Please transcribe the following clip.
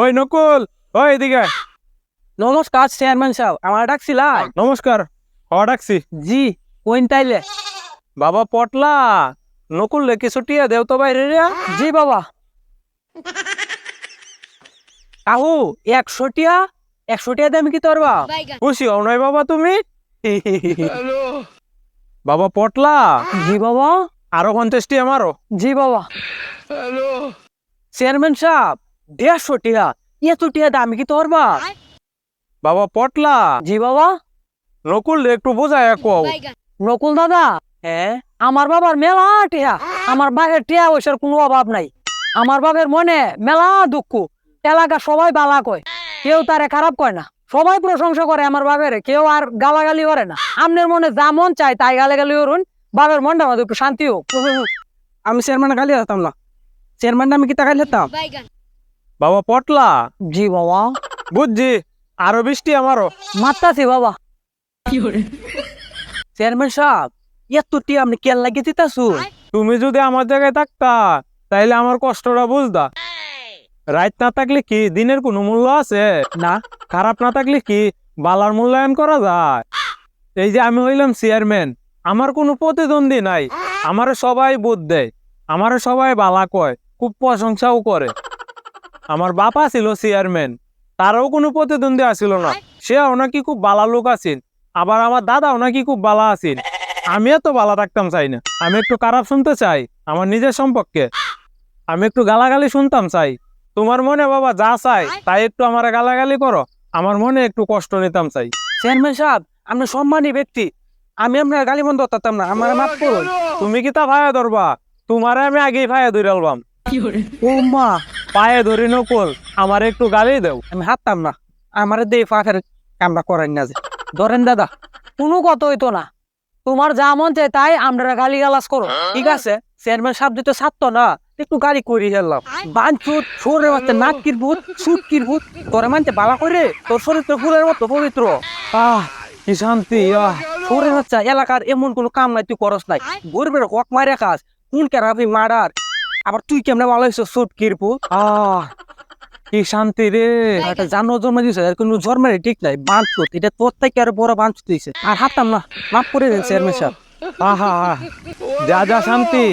ওই নকুল ওই এদিকে। নমস্কার চেয়ারম্যান সাহেব আমার ডাকছিলাই নমস্কার হওয়া ডাকছি। জি কোন তাইলে? বাবা পটলা নকুল লে কিছু টিয়া দেও তো বাইরে রে। জি বাবা। কাহু একশো টিয়া? একশো টিয়া দাম কি তোর বাপ? খুশি হও নাই বাবা তুমি? বাবা পটলা। জি বাবা। আরও পঞ্চাশ টিয়া মারো। জি বাবা। চেয়ারম্যান সাহেব দেড়শো টিয়া এত টিয়া দাম কি তোর বাপ বাবা পটলা। জি বাবা। নকুল একটু বোঝায় কও। নকুল দাদা। হ্যাঁ? আমার বাবার মেলা টিয়া। আমার বাবার টিয়া পয়সার কোনো অভাব নাই। আমার বাবার মনে মেলা দুঃখ। এলাকা সবাই বালা কয়। কেউ তারে খারাপ কয় না। সবাই প্রশংসা করে আমার বাবার কেউ আর গালাগালি করে না। আমনের মনে যা মন চায় তাই গালাগালি করুন। বাবার মনটা আমাদের একটু শান্তি হোক। আমি চেয়ারম্যান গালি হতাম না। চেয়ারম্যান আমি কি তাকাই হতাম বাবা পটলা। জি বাবা। বুঝছি আরও বৃষ্টি আমারও। মারতাছি বাবা। চেয়ারম্যান সাহেব এত টিয়া আপনি কেন লাগিয়ে দিতাছু তুমি যদি আমার জায়গায় থাকতা তাইলে আমার কষ্টটা বুঝদা। রাত না থাকলে কি দিনের কোনো মূল্য আছে? না। খারাপ না থাকলে কি বালার মূল্যায়ন করা যায়? এই যে আমি হইলাম চেয়ারম্যান আমার কোনো প্রতিদ্বন্দ্বী নাই। আমারে সবাই বোধ দেয় আমারে সবাই বালা কয় খুব প্রশংসাও করে। আমার বাপা ছিল চেয়ারম্যান তারও কোনো প্রতিদ্বন্দ্বী আসিল না। সেও নাকি খুব বালা লোক আছেন আবার আমার দাদাও নাকি খুব বালা আছেন আমিও তো বালা থাকতাম চাই না আমি একটু খারাপ শুনতে চাই আমার নিজের সম্পর্কে। আমি একটু গালাগালি শুনতাম চাই। তোমার মনে বাবা যা চাই তাই একটু আমার গালাগালি করো আমার মনে একটু কষ্ট নিতাম চাই। চেয়ারম্যান সাহেব আপনি সম্মানী ব্যক্তি। আমি আপনার গালি বন্ধ করতাম না আমার মাফ করুন। তুমি কি তা ভায়া ধরবা? তোমারে আমি আগেই ভায়া ধরে আলবাম ও মা পায়ে ধরে নকল, আমার একটু গালি দেও। আমি হাততাম না, আমার দিয়ে ফাঁকের কামটা করেন না যে। ধরেন দাদা, কোনো কথা হইতো না। তোমার যা মন চায় তাই আমরা গালি গালাস করো। ঠিক আছে, চেয়ারম্যান সাহেব দিতে ছাড়তো না, একটু গালি করি হেললাম বাঞ্চুত সরে মারতে নাটকির ভূত, সুটকির ভূত, তোরে মানতে বালা করে? তোর তো ফুলের মতো পবিত্র। আহ, কি শান্তি, আহ। বাচ্চা, এলাকার এমন কোনো কাম নাই, তুই করস নাই। গরিবের হক মারে কাজ কোন কেরাবি মার্ডার আবার তুই কেমনে ভালো হয়েছো ভূত আহ কি শান্তি রে। একটা জানো জন্ম দিয়েছে আর কোনো জন্মের ঠিক নাই। বাঞ্চুত এটা তোর থেকে আরও বড় বাঞ্চুত দিয়েছে আর হাতাম না মাফ করে দেন চেয়ারম্যান সাহেব আহ। যা যা শান্তি।